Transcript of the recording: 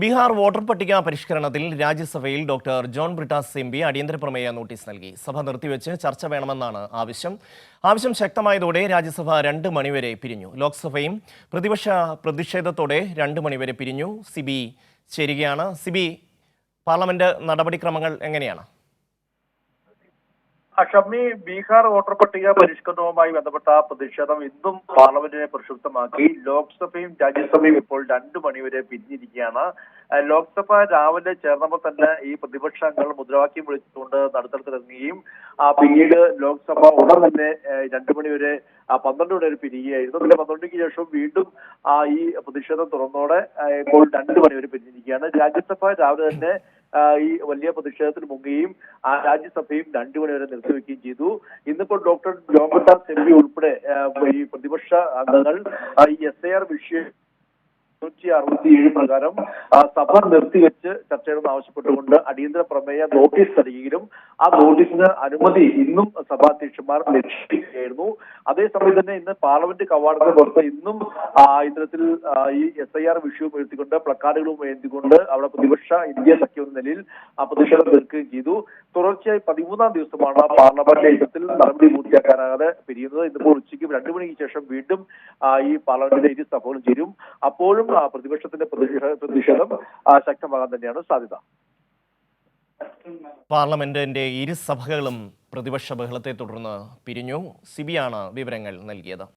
Bihar voter പട്ടിക പരിഷ്കരണത്തിൽ രാജ്യസഭയിൽ doctor John Brittas M P അടിയന്തര പ്രമേയ നോട്ടീസ് നൽകി. സഭ നിർത്തിവെച്ച് ചർച്ച വേണമെന്നാണ് ആവശ്യം. ആവശ്യം ശക്തമായതോടെ രാജ്യസഭ രണ്ട് മണിവരെ പിരിഞ്ഞു. ലോക്സഭയും പ്രതിപക്ഷ പ്രതിഷേധത്തോടെ രണ്ട് മണിവരെ പിരിഞ്ഞു. സിബി ചേരുകയാണ്. സിബി പാർലമെന്റ് നടപടിക്രമങ്ങൾ എങ്ങനെയാണ്? ഷമ്മി ബീഹാർ വോട്ടർ പട്ടിക പരിഷ്കരണവുമായി ബന്ധപ്പെട്ട പ്രതിഷേധം ഇന്നും പാർലമെന്റിനെ പ്രക്ഷുബ്ധമാക്കി. ലോക്സഭയും രാജ്യസഭയും ഇപ്പോൾ രണ്ടു മണിവരെ പിരിഞ്ഞിരിക്കുകയാണ്. ലോക്സഭ രാവിലെ ചേർന്നപ്പോൾ തന്നെ ഈ പ്രതിപക്ഷ അംഗങ്ങൾ മുദ്രാവാക്യം വിളിച്ചുകൊണ്ട് നടുത്തരത്തിലിറങ്ങുകയും ആ പിന്നീട് ലോക്സഭ ഉടൻ തന്നെ രണ്ടു മണിവരെ വരെ പന്ത്രണ്ട് മണി വരെ പിരിയുകയായിരുന്നു. പിന്നെ പന്ത്രണ്ടിക്ക് ശേഷം വീണ്ടും ഈ പ്രതിഷേധം തുറന്നോടെ ഇപ്പോൾ രണ്ടു മണിവരെ പിരിഞ്ഞിരിക്കുകയാണ്. രാജ്യസഭ രാവിലെ തന്നെ ഈ വലിയ പ്രതിഷേധത്തിൽ മുങ്ങുകയും ആ രാജ്യസഭയും രണ്ടു മണി വരെ നിർത്തിവെക്കുകയും ചെയ്തു. ഇന്നിപ്പോൾ ഡോക്ടർ ബ്രിട്ടാസ് എം ഉൾപ്പെടെ ഈ പ്രതിപക്ഷ അംഗങ്ങൾ ഈ എസ് ഐ ആർ വിഷയം നൂറ്റി അറുപത്തിയേഴ് പ്രകാരം സഭ നിർത്തിവെച്ച് ചർച്ചയിടുന്ന ആവശ്യപ്പെട്ടുകൊണ്ട് അടിയന്തര പ്രമേയ നോട്ടീസ് നൽകിയെങ്കിലും ആ നോട്ടീസിന് അനുമതി ഇന്നും സഭാധ്യക്ഷന്മാർ ലക്ഷിക്കുകയായിരുന്നു. അതേസമയം തന്നെ ഇന്ന് പാർലമെന്റ് കവാടത്തിന് പുറത്ത് ഇന്നും ഇത്തരത്തിൽ ഈ എസ് ഐ ആർ വിഷയവും ഉയർത്തിക്കൊണ്ട് പ്ലക്കാർഡുകളും ഉയർത്തിക്കൊണ്ട് അവിടെ പ്രതിപക്ഷ ഇന്ത്യ സഖ്യം എന്ന നിലയിൽ ആ പ്രതിഷേധം തീർക്കുകയും ചെയ്തു. തുടർച്ചയായി പതിമൂന്നാം ദിവസമാണ് പാർലമെന്റ് ഇത്തരത്തിൽ നടപടി പൂർത്തിയാക്കാനാകാതെ പിരിയുന്നത്. ഇന്നിപ്പോൾ ഉച്ചയ്ക്ക് രണ്ടു മണിക്ക് ശേഷം വീണ്ടും ഈ പാർലമെന്റിന്റെ ഇരു സഭകളും ചേരും. അപ്പോഴും പ്രതിപക്ഷത്തിന്റെ പ്രതിഷേധ- ശക്തമാകാൻ തന്നെയാണ് സാധ്യത. പാർലമെന്റിന്റെ ഇരു സഭകളും പ്രതിപക്ഷ ബഹളത്തെ തുടർന്ന് പിരിഞ്ഞു. സിബിയാണ് വിവരങ്ങൾ നൽകിയത്.